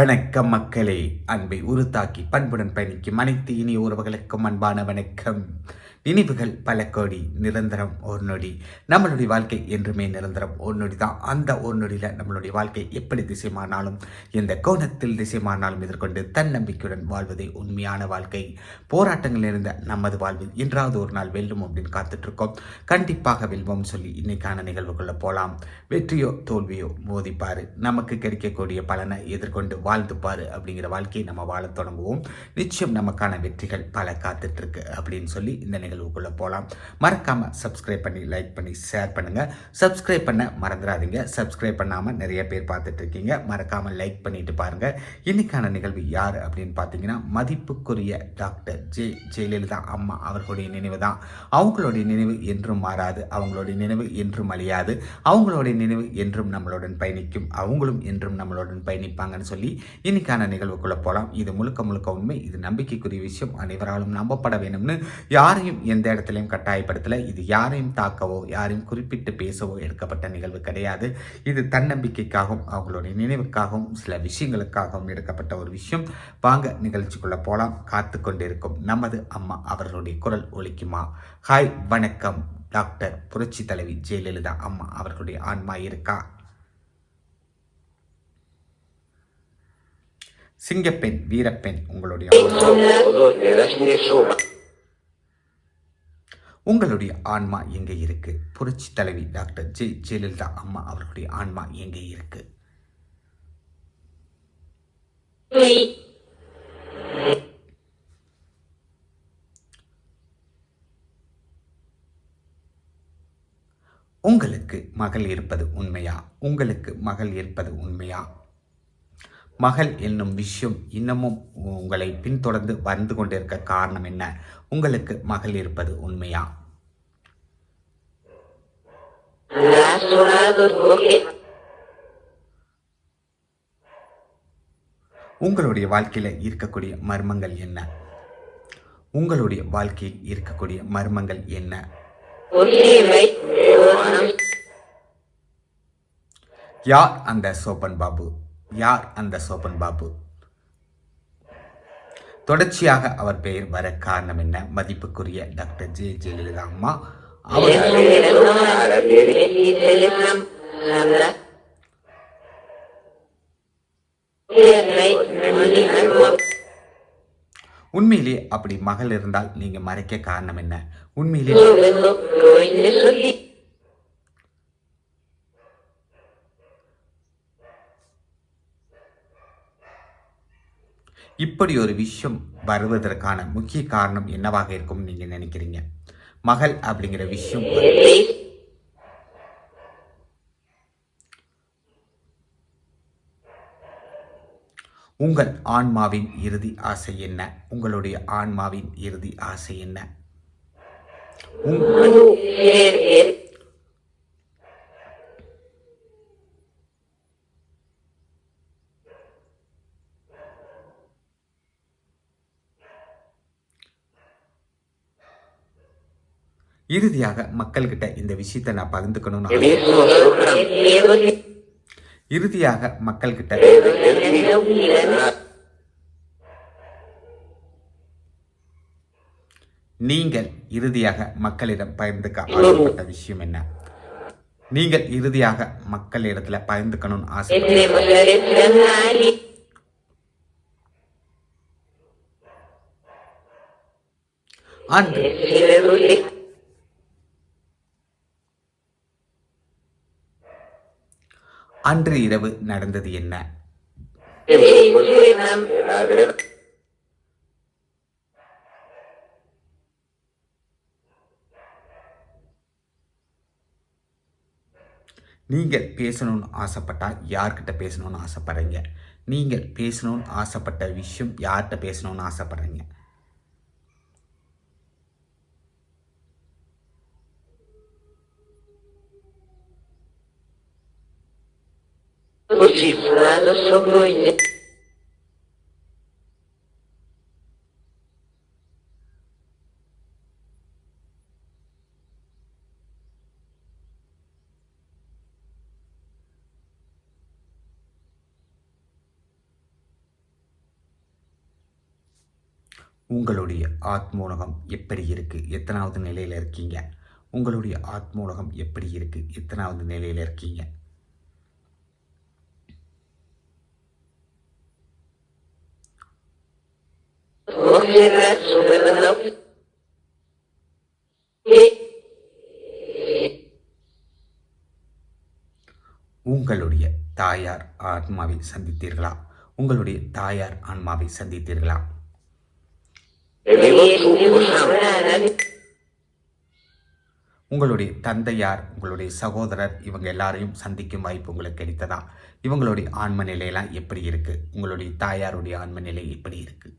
வணக்கம் மக்களே. அன்பை உருத்தாக்கி பண்புடன் பயணிக்கும் அனைத்து இனிய உறவுகளுக்கும் அன்பான வணக்கம். நினைவுகள் பல கோடி நிரந்தரம் ஒரு நொடி. நம்மளுடைய வாழ்க்கை என்றுமே நிரந்தரம் ஒரு நொடி தான். அந்த ஒரு நொடியில் நம்மளுடைய வாழ்க்கை எப்படி திசைமானாலும் எந்த கோணத்தில் திசைமானாலும் எதிர்கொண்டு தன்னம்பிக்கையுடன் வாழ்வதே உண்மையான வாழ்க்கை. போராட்டங்கள் இருந்த நமது வாழ்வில் என்றாவது ஒரு நாள் வெல்லும் அப்படின்னு காத்துட்ருக்கோம். கண்டிப்பாக வெல்வோம் சொல்லி இன்னைக்கான நிகழ்வுக்குள்ள போகலாம் வெற்றியோ தோல்வியோ மோதிப்பார். நமக்கு கிடைக்கக்கூடிய பலனை எதிர்கொண்டு வாழ்ந்துப்பார் அப்படிங்கிற வாழ்க்கையை நம்ம வாழத் தொடங்குவோம். நிச்சயம் நமக்கான வெற்றிகள் பல காத்துட்ருக்கு அப்படின்னு சொல்லி இந்த நிகழ்வுக்குள்ளே போகலாம் மறக்காமல் சப்ஸ்கிரைப் பண்ணி லைக் பண்ணி ஷேர் பண்ணுங்கள் சப்ஸ்கிரைப் பண்ண மறந்துடாதீங்க. சப்ஸ்கிரைப் பண்ணாமல் நிறைய பேர் பார்த்துட்ருக்கீங்க மறக்காமல் லைக் பண்ணிட்டு பாருங்கள் இன்றைக்கான நிகழ்வு யார் அப்படின்னு பார்த்தீங்கன்னா மதிப்புக்குரிய டாக்டர் ஜே ஜெயலலிதா அம்மா அவர்களுடைய நினைவு தான். அவங்களுடைய நினைவு என்றும் மாறாது. அவங்களுடைய நினைவு என்றும் அழியாது. அவங்களுடைய நினைவு என்றும் நம்மளுடன் பயணிக்கும். அவங்களும் என்றும் நம்மளுடன் பயணிப்பாங்கன்னு சொல்லி இன்னைக்கான நிகழ்வுக்குள்ளே போகலாம் இது முழுக்க முழுக்க உண்மை. இது நம்பிக்கைக்குரிய விஷயம். அனைவராலும் நம்பப்பட வேணும்னு யாரையும் எந்த இடத்துலையும் கட்டாயப்படுத்தலை. இது யாரையும் தாக்கவோ யாரையும் குறிப்பிட்டு பேசவோ எடுக்கப்பட்ட நிகழ்வு கிடையாது. இது தன்னம்பிக்கைக்காகவும் அவங்களுடைய நினைவுக்காகவும் சில விஷயங்களுக்காகவும் எடுக்கப்பட்ட ஒரு விஷயம். வாங்க நிகழ்ச்சிக்குள்ள போகலாம் காத்து கொண்டிருக்கும் நமது அம்மா அவர்களுடைய குரல் ஒழிக்குமா ஹாய் வணக்கம். டாக்டர் புரட்சி தலைவி ஜெயலலிதா அம்மா அவர்களுடைய ஆன்மா இருக்கா? சிங்கப்பெண் வீரப்பெண் உங்களுடைய உங்களுடைய ஆன்மா எங்கே இருக்கு? புரட்சி தலைவி டாக்டர் ஜெ ஜெயலலிதா அம்மா அவர்களுடைய ஆன்மா எங்கே இருக்கு? உங்களுக்கு மகள் இருப்பது உண்மையா? உங்களுக்கு மகள் இருப்பது உண்மையா? மகள் என்னும் விஷயம் இன்னமும் உங்களை பின்தொடர்ந்து வந்து கொண்டிருக்க காரணம் என்ன? உங்களுக்கு மகள் இருப்பது உண்மையா? உங்களுடைய வாழ்க்கையில இருக்கக்கூடிய மர்மங்கள் என்ன? உங்களுடைய வாழ்க்கையில் இருக்கக்கூடிய மர்மங்கள் என்ன? யார் அந்த சோபன் பாபு? யார் அந்த சோபன் பாபு? தொடர்ச்சியாக அவர் பெயர் வர காரணம் என்ன? மதிப்புக்குரிய டாக்டர் ஜே ஜெயலலிதா அம்மா உண்மையிலே அப்படி மகள் இருந்தால் நீங்க மறைக்க காரணம் என்ன? உண்மையிலே இப்படி ஒரு விஷயம் வருவதற்கான முக்கிய காரணம் என்னவாக இருக்கும் நீங்க நினைக்கிறீங்க? மகள் அப்படிங்கிற விஷயம். உங்கள் ஆன்மாவின் இறுதி ஆசை என்ன? உங்களுடைய ஆன்மாவின் இறுதி ஆசை என்ன? இறுதியாக மக்கள்கிட்ட இந்த விஷயத்தை நான் பகிர்ந்துக்கணும்னு இறுதியாக மக்கள்கிட்ட நீங்கள் இறுதியாக மக்களிடம் பகிர்ந்துக்க ஆசைப்பட்ட விஷயம் என்ன நீங்கள் இறுதியாக மக்களிடத்துல பகிர்ந்துக்கணும்னு ஆசை அன்று அன்று இரவு நடந்தது என்ன? நீங்கள் பேசணும்னு ஆசைப்பட்டால் யார்கிட்ட பேசணும்னு ஆசைப்படுறீங்க? நீங்கள் பேசணும்னு ஆசைப்பட்ட விஷயம் யார்கிட்ட பேசணும்னு ஆசைப்படுறீங்க? Chiflado sobrojnie. உங்களுடைய ஆத்மூலகம் எப்படி இருக்குது எத்தனாவது நிலையில் இருக்கீங்க? உங்களுடைய ஆத்மூலகம் எப்படி இருக்குது எத்தனாவது நிலையில் இருக்கீங்க? Cogerá sobre la nave. உங்களுடைய தாயார் ஆத்மாவை சந்தித்தீர்களா? உங்களுடைய தாயார் ஆன்மாவை சந்தித்தீர்களா? உங்களுடைய தந்தையார் உங்களுடைய சகோதரர் இவங்க எல்லாரையும் சந்திக்கும் வாய்ப்பு உங்களுக்கு கிடைத்ததா? இவங்களுடைய ஆன்ம நிலையெல்லாம் எப்படி இருக்கு? உங்களுடைய தாயாருடைய ஆன்ம நிலை எப்படி இருக்கு?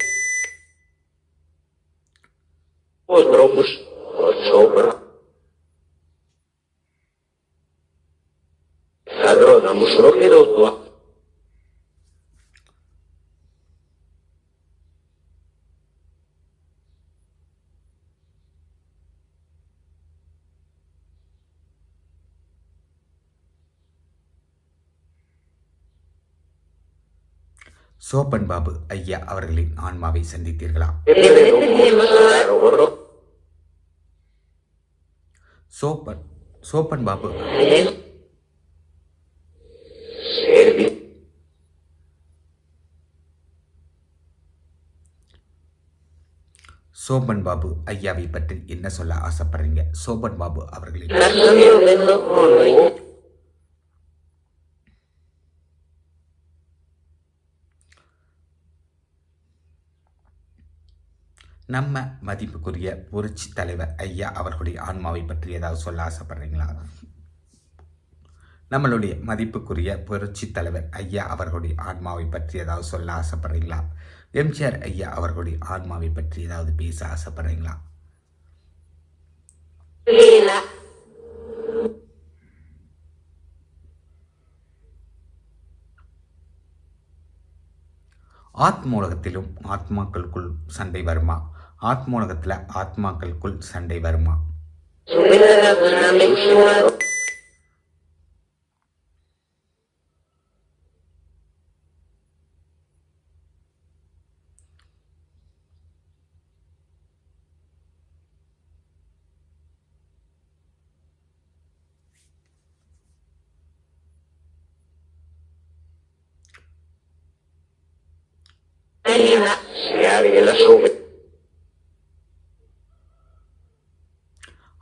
சோப்பன் பாபு ஐயா அவர்களின் ஆன்மாவை சந்தித்தீர்களா? சோப்பன் சோப்பன் பாபு. சோபன் பாபு ஐயாவை பற்றி என்ன சொல்ல ஆசைப்படுறீங்க? சோபன் பாபு அவர்களின் நம்ம மதிப்புக்குரிய புரட்சி தலைவர் ஐயா அவர்களுடைய ஆன்மாவை பற்றி ஏதாவது சொல்ல ஆசைப்படுறீங்களா? நம்மளுடைய மதிப்புக்குரிய புரட்சி தலைவர் ஐயா அவர்களுடைய ஆன்மாவை பற்றி ஏதாவது சொல்ல ஆசைப்படுறீங்களா? எம்ஜிஆர் ஐயா அவர்களுடைய ஆன்மாவை பற்றி ஏதாவது பேச ஆசைப்படுறீங்களா. ஆத்மூலகத்திலும் ஆத்மாக்களுக்குள் சண்டை வருமா? ஆத்மூலகத்தில் ஆத்மாக்களுக்குள் சண்டை வருமா?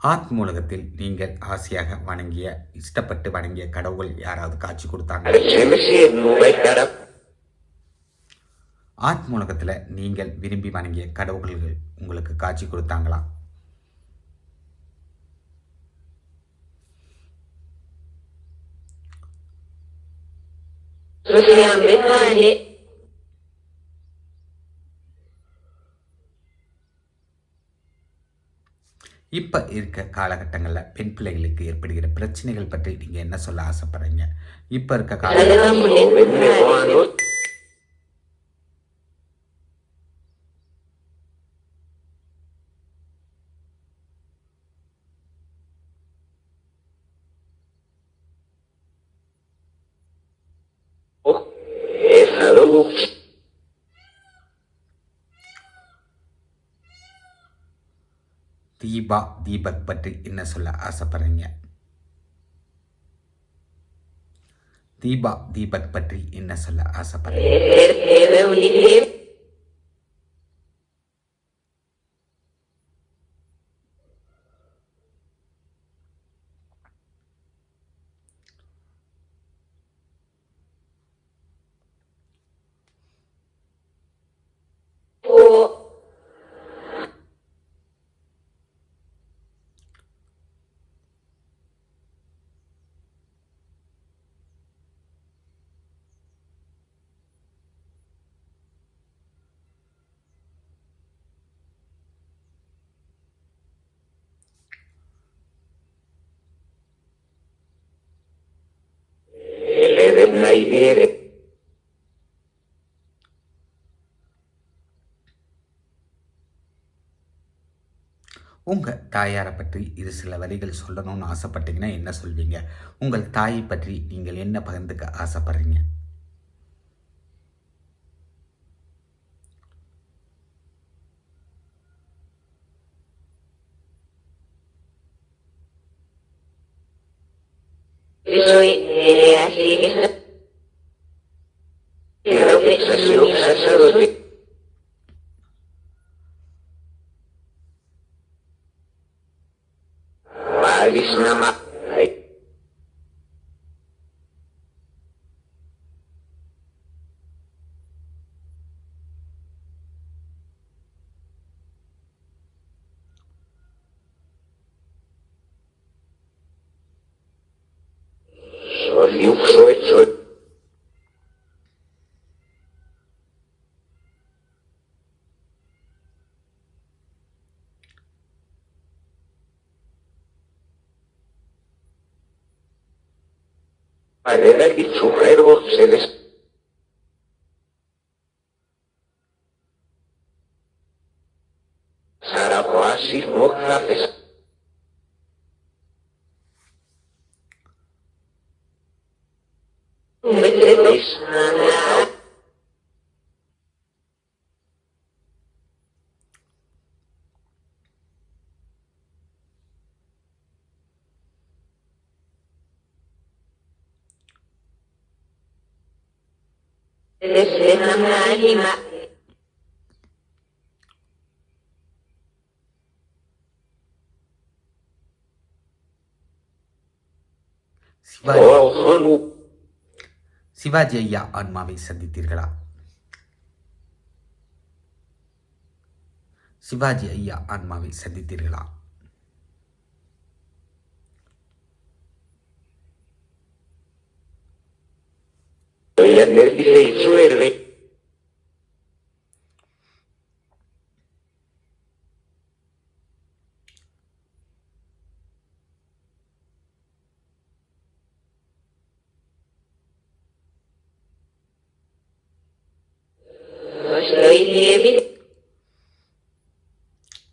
ஆத்மூலகத்தில் நீங்கள் ஆசையாக வணங்கிய இஷ்டப்பட்டு வணங்கிய கடவுள் யாராவது காட்சி கொடுத்தாங்க ஆத் si ஆத்மூலகத்தில் நீங்கள் விரும்பி வணங்கிய கடவுள்கள் உங்களுக்கு காட்சி கொடுத்தாங்களா? Possiamo இப்போ இருக்க காலகட்டங்களில் பெண் பிள்ளைகளுக்கு ஏற்படுகிற பிரச்சனைகள் பற்றி நீங்கள் என்ன சொல்ல ஆசைப்படுறீங்க? இப்போ இருக்க கால oh, eh, Avevamo Deepa Deepak பற்றி என்ன சொல்ல ஆசைப்படுறீங்க? தீபா தீபக் பற்றி என்ன சொல்ல ஆசைப்படுறீங்க? வேறு உங்கள் தாயாரை பற்றி இது சில வரிகள் சொல்லணும்னு ஆசைப்பட்டீங்கன்னா என்ன சொல்வீங்க? உங்கள் தாயை பற்றி நீங்கள் என்ன பகிர்ந்துக்க ஆசைப்படுறீங்க? Soy eh, liuso hecho. Arena se les... Sivaji. ஐயா ஆன்மாவை சந்தித்தீர்களா? சிவாஜி ஐயா ஆன்மாவை சந்தித்தீர்களா? நெருங்கிய இஸ்ரேலை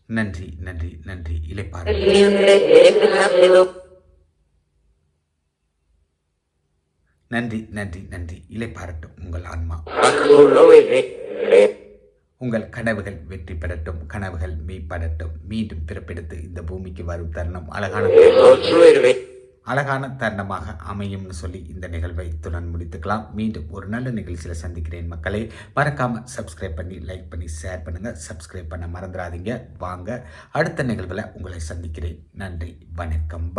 நன்றி நன்றி நன்றி இலை பாருங்கள் நன்றி நன்றி நன்றி. நன்றி பாரட்டும் உங்கள் ஆன்மா. உங்கள் கனவுகள் வெற்றி பெறட்டும் கனவுகள் மெய்ப்படட்டும் மீண்டும் பிறப்பெடுத்து இந்த பூமிக்கு வரும் தருணம் அழகான அழகான தருணமாக அமையும்னு சொல்லி இந்த நிகழ்வை துடன் முடித்துக்கலாம். மீண்டும் ஒரு நல்ல நிகழ்ச்சியில் சந்திக்கிறேன் மக்களே. மறக்காம சப்ஸ்கிரைப் பண்ணி லைக் பண்ணி ஷேர் பண்ணுங்க. சப்ஸ்கிரைப் பண்ண மறந்துடாதீங்க. வாங்க அடுத்த நிகழ்வில் உங்களை சந்திக்கிறேன். நன்றி வணக்கம்.